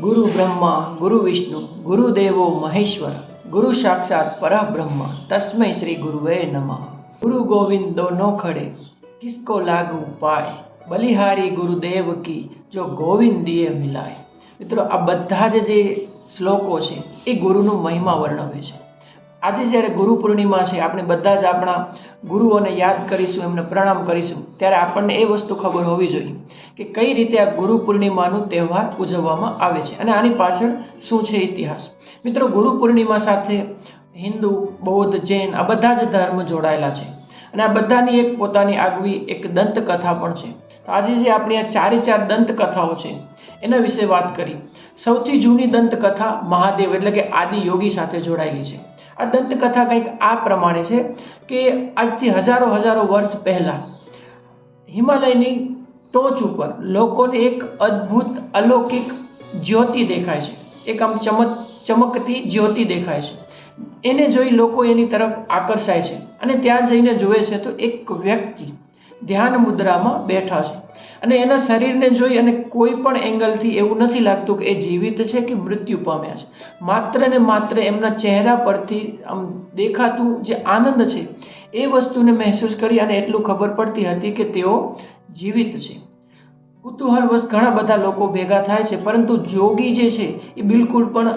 ગુરુ બ્રહ્મા, ગુરુ વિષ્ણુ ગુરુદેવો મહેશ્વર, ગુરુ સાક્ષાત પરબ્રહ્મ, તસ્મૈ શ્રી ગુરુવે નમઃ. ગુરુ ગોવિંદો નો ખડે, કિસકો લાગુ પાય. બલિહારી ગુરુદેવ કી, જો ગોવિંદીએ મિલાય. મિત્રો, આ બધા જ જે શ્લોકો છે, એ ગુરુનું મહિમા વર્ણવે છે. આજે જ્યારે ગુરુ પૂર્ણિમા છે, આપણે બધા જ આપણા ગુરુઓને યાદ કરીશું, એમને પ્રણામ કરીશું, ત્યારે આપણને એ વસ્તુ ખબર હોવી જોઈએ કે કઈ રીતે આ ગુરુ પૂર્ણિમાનું તહેવાર ઉજવવામાં આવે છે અને આની પાછળ શું છે ઇતિહાસ. મિત્રો, ગુરુ પૂર્ણિમા સાથે હિન્દુ, બૌદ્ધ, જૈન આ બધા જ ધર્મ જોડાયેલા છે અને આ બધાની એક પોતાની આગવી એક દંતકથા પણ છે. તો આજે જે આપણી આ ચારે ચાર દંતકથાઓ છે, એના વિશે વાત કરી. સૌથી જૂની દંતકથા મહાદેવ એટલે કે આદિ યોગી સાથે જોડાયેલી છે. આ દંતકથા કંઈક આ પ્રમાણે છે કે આજથી હજારો હજારો વર્ષ પહેલાં હિમાલયની ટોચ ઉપર લોકોને એક અદ્ભુત અલૌકિક જ્યોતિ દેખાય છે. એક આમ ચમક, ચમકતી જ્યોતિ દેખાય છે. એને જોઈ લોકો એની તરફ આકર્ષાય છે અને ત્યાં જઈને જુએ છે તો એક વ્યક્તિ ધ્યાન મુદ્રામાં બેઠા છે. અને એના શરીરને જોઈ અને કોઈ પણ એંગલથી એવું નથી લાગતું કે એ જીવિત છે કે મૃત્યુ પામ્યા છે. માત્ર ને માત્ર એમના ચહેરા પરથી આમ દેખાતું જે આનંદ છે, એ વસ્તુને મહેસૂસ કરી અને એટલું ખબર પડતી હતી કે તેઓ જીવિત છે. કુતૂહલવશ ઘણા બધા લોકો ભેગા થાય છે, પરંતુ જોગી જે છે, એ બિલકુલ પણ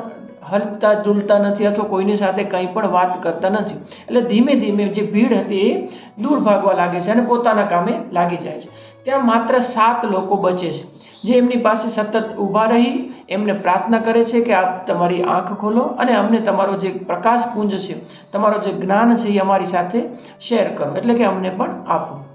હલતા ડુલતા નથી અથવા કોઈની સાથે કંઈ પણ વાત કરતા નથી. એટલે ધીમે ધીમે જે ભીડ હતી એ દૂર ભાગવા લાગે છે અને પોતાના કામે લાગી જાય છે. ત્યાં માત્ર સાત લોકો બચે છે. જે એમની પાસે સતત ઊભા રહી, એમને પ્રાર્થના કરે છે કે આપ તમારી આંખ ખોલો અને અમને તમારો જે પ્રકાશ પુંજ છે, તમારો જે જ્ઞાન છે એ અમારી સાથે શેર કરો. એટલે કે અમને પણ આપો.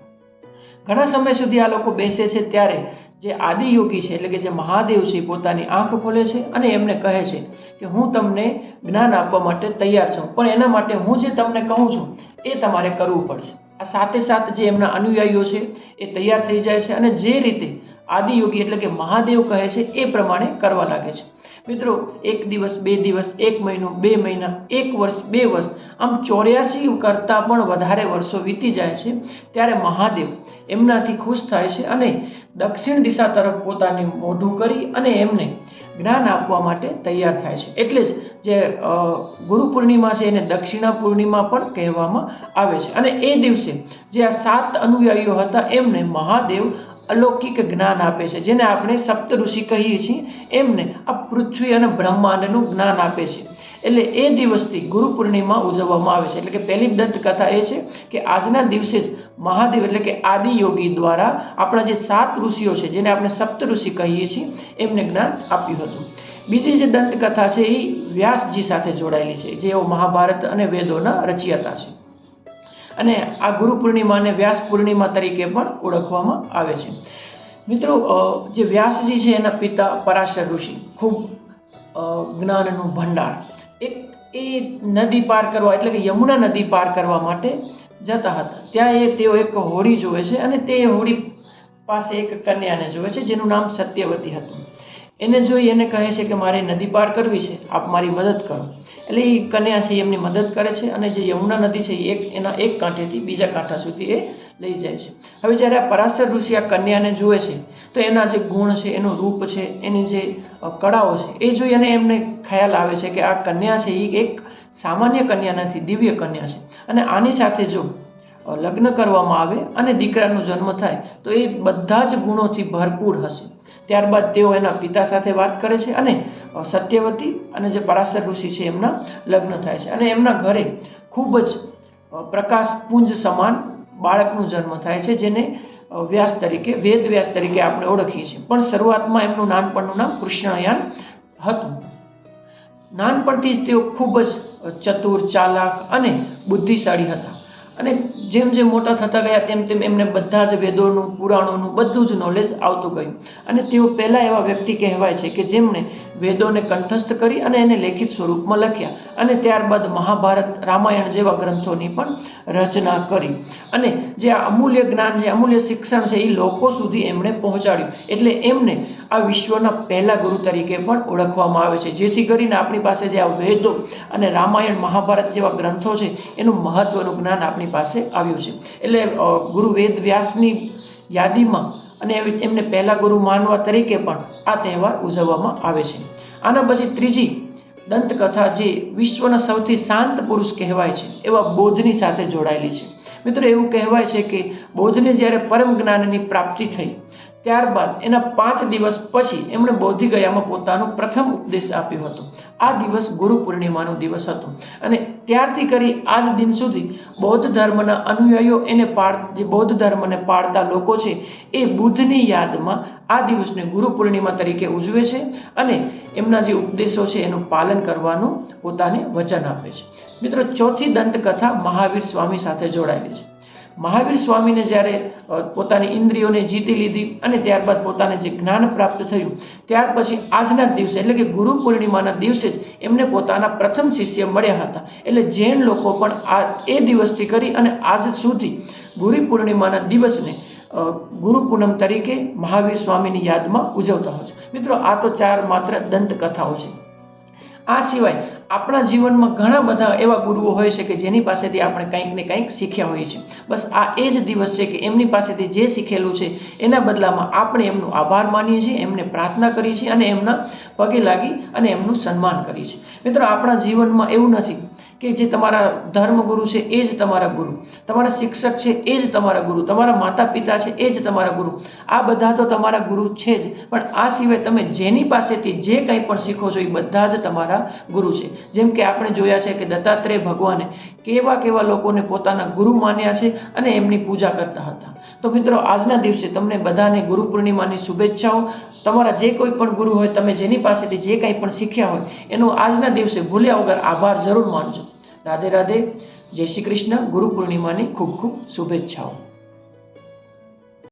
ઘણા સમય સુધી આ લોકો બેસે છે ત્યારે જે આદિયોગી છે, એટલે કે જે મહાદેવ છે, એ પોતાની આંખ ખોલે છે અને એમને કહે છે કે હું તમને જ્ઞાન આપવા માટે તૈયાર છું. પણ એના માટે હું જે તમને કહું છું, એ તમારે કરવું પડશે. આ સાથે સાથે જે એમના અનુયાયીઓ છે, એ તૈયાર થઈ જાય છે અને જે રીતે આદિયોગી એટલે કે મહાદેવ કહે છે, એ પ્રમાણે કરવા લાગે છે. મિત્રો, એક દિવસ, બે દિવસ, એક મહિનો, બે મહિના, એક વર્ષ, બે વર્ષ, આમ ચોર્યાસી કરતાં પણ વધારે વર્ષો વીતી જાય છે, ત્યારે મહાદેવ એમનાથી ખુશ થાય છે અને દક્ષિણ દિશા તરફ પોતાની મોઢું કરી અને એમને જ્ઞાન આપવા માટે તૈયાર થાય છે. એટલે જ જે ગુરુ પૂર્ણિમા છે એને દક્ષિણા પૂર્ણિમા પણ કહેવામાં આવે છે. અને એ દિવસે જે આ સાત અનુયાયીઓ હતા, એમને મહાદેવ અલૌકિક જ્ઞાન આપે છે, જેને આપણે સપ્ત ઋષિ કહીએ છીએ, એમને આ પૃથ્વી અને બ્રહ્માંડનું જ્ઞાન આપે છે. એટલે એ દિવસથી ગુરુ પૂર્ણિમા ઉજવવામાં આવે છે. એટલે કે પહેલી દંતકથા એ છે કે આજના દિવસે જ મહાદેવ એટલે કે આદિયોગી દ્વારા આપણા જે સાત ઋષિઓ છે, જેને આપણે સપ્ત ઋષિ કહીએ છીએ, એમને જ્ઞાન આપ્યું હતું. બીજી જે દંતકથા છે એ વ્યાસજી સાથે જોડાયેલી છે, જેઓ મહાભારત અને વેદોના રચયિતા છે. અને આ ગુરુ પૂર્ણિમાને વ્યાસ પૂર્ણિમા તરીકે પણ ઓળખવામાં આવે છે. મિત્રો જે વ્યાસજી છે એના પિતા પરાશર ઋષિ, ખૂબ જ્ઞાનનું ભંડાર. એક, એ નદી પાર કરવા એટલે કે યમુના નદી પાર કરવા માટે જતા હતા. ત્યાં એ તેઓ એક હોડી જોવે છે અને તે હોડી પાસે એક કન્યાને જોવે છે જેનું નામ સત્યવતી હતું. એને જોઈ એને કહે છે કે મારે નદી પાર કરવી છે, આપ મારી મદદ કરો. એટલે એ કન્યા છે, એમની મદદ કરે છે અને જે યમુના નદી છે એ એક, એના એક કાંઠેથી બીજા કાંઠા સુધી એ લઈ જાય છે. હવે જ્યારે આ પરાશર ઋષિ આ કન્યાને જુએ છે, તો એના જે ગુણ છે, એનું રૂપ છે, એની જે કળાઓ છે, એ જોઈ અને એમને ખ્યાલ આવે છે કે આ કન્યા છે એ એક સામાન્ય કન્યા નથી, દિવ્ય કન્યા છે. અને આની સાથે જો લગ્ન કરવામાં આવે અને દીકરાનો જન્મ થાય, તો એ બધા જ ગુણોથી ભરપૂર હશે. ત્યારબાદ તેઓ એના પિતા સાથે વાત કરે છે અને સત્યવતી અને જે પરાશર ઋષિ છે એમના લગ્ન થાય છે. અને એમના ઘરે ખૂબ જ પ્રકાશ પુંજ સમાન બાળકનો જન્મ થાય છે, જેને વ્યાસ તરીકે, વેદ વ્યાસ તરીકે આપણે ઓળખીએ છીએ. પણ શરૂઆતમાં એમનું નાનપણનું નામ કૃષ્ણયાન હતું. નાનપણથી જ તેઓ ખૂબ જ ચતુર, ચાલાક અને બુદ્ધિશાળી હતા. અને જેમ જેમ મોટા થતા ગયા, તેમ તેમ એમને બધા જ વેદોનું, પુરાણોનું બધું જ નોલેજ આવતું ગયું. અને તેઓ પહેલાં એવા વ્યક્તિ કહેવાય છે કે જેમણે વેદોને કંઠસ્થ કરી અને એને લેખિત સ્વરૂપમાં લખ્યા અને ત્યારબાદ મહાભારત રામાયણ જેવા ગ્રંથોની પણ રચના કરી. અને જે અમૂલ્ય જ્ઞાન જે અમૂલ્ય શિક્ષણ છે, એ લોકો સુધી એમણે પહોંચાડ્યું. એટલે એમને આ વિશ્વના પહેલા ગુરુ તરીકે પણ ઓળખવામાં આવે છે. જેથી કરીને આપણી પાસે જે આ વેદો અને રામાયણ મહાભારત જેવા ગ્રંથો છે, એનું મહત્વનું જ્ઞાન આપણી પાસે આવ્યું છે. એટલે ગુરુ વેદ વ્યાસની યાદીમાં અને એમને પહેલા ગુરુ માનવા તરીકે પણ આ તહેવાર ઉજવવામાં આવે છે. આના પછી ત્રીજી દંતકથા જે વિશ્વના સૌથી શાંત પુરુષ કહેવાય છે, એવા બોધની સાથે જોડાયેલી છે. મિત્રો, એવું કહેવાય છે કે બોધને જ્યારે પરમ જ્ઞાનની પ્રાપ્તિ થઈ ત્યારબાદ એના પાંચ દિવસ પછી એમણે બૌદ્ધિ ગયામાં પોતાનો પ્રથમ ઉપદેશ આપ્યો હતો. આ દિવસ ગુરુ પૂર્ણિમાનો દિવસ હતો અને ત્યારથી કરી આજ દિન સુધી બૌદ્ધ ધર્મના અનુયાયીઓ એને પાળ, જે બૌદ્ધ ધર્મને પાળતા લોકો છે એ બુદ્ધની યાદમાં આ દિવસને ગુરુ પૂર્ણિમા તરીકે ઉજવે છે અને એમના જે ઉપદેશો છે એનું પાલન કરવાનું પોતાને વચન આપે છે. મિત્રો, ચોથી દંતકથા મહાવીર સ્વામી સાથે જોડાયેલી છે. મહાવીર સ્વામીને જ્યારે પોતાની ઇન્દ્રિયોને જીતી લીધી અને ત્યારબાદ પોતાને જે જ્ઞાન પ્રાપ્ત થયું, ત્યાર પછી આજના દિવસે, એટલે કે ગુરુ પૂર્ણિમાના દિવસે જ એમને પોતાના પ્રથમ શિષ્ય મળ્યા હતા. એટલે જૈન લોકો પણ આ, એ દિવસથી કરી અને આજ સુધી ગુરુ પૂર્ણિમાના દિવસને ગુરુ પૂનમ તરીકે મહાવીર સ્વામીની યાદમાં ઉજવતા હોય છે. મિત્રો, આ તો ચાર માત્ર દંતકથાઓ છે. આ સિવાય આપણા જીવનમાં ઘણા બધા એવા ગુરુઓ હોય છે કે જેની પાસેથી આપણે કંઈક ને કંઈક શીખ્યા હોઈએ છીએ. બસ આ એ જ દિવસ છે કે એમની પાસેથી જે શીખેલું છે એના બદલામાં આપણે એમનો આભાર માનીએ છીએ, એમને પ્રાર્થના કરીએ છીએ અને એમના પગે લાગી અને એમનું સન્માન કરીએ છીએ. મિત્રો, આપણા જીવનમાં એવું નથી કે જે તમારા ધર્મગુરુ છે, એ જ તમારા ગુરુ. તમારા શિક્ષક છે, એ જ તમારા ગુરુ. તમારા માતા પિતા છે, એ જ તમારા ગુરુ. આ બધા તો તમારા ગુરુ છે જ. પણ આ સિવાય તમે જેની પાસેથી જે કંઈ પણ શીખો છો, એ બધા જ તમારા ગુરુ છે. જેમ કે આપણે જોયા છે કે દત્તાત્રેય ભગવાને કેવા કેવા લોકોને પોતાના ગુરુ માન્યા છે અને એમની પૂજા કરતા હતા. તો મિત્રો, આજના દિવસે તમને બધાને ગુરુ પૂર્ણિમાની શુભેચ્છાઓ. તમારા જે કોઈ પણ ગુરુ હોય, તમે જેની પાસેથી જે કંઈ પણ શીખ્યા હોય, એનો આજના દિવસે ભૂલ્યા વગર આભાર જરૂર માનજો. રાધે રાધે. જય શ્રી કૃષ્ણ. ગુરુ પૂર્ણિમાની ખૂબ ખૂબ શુભેચ્છાઓ.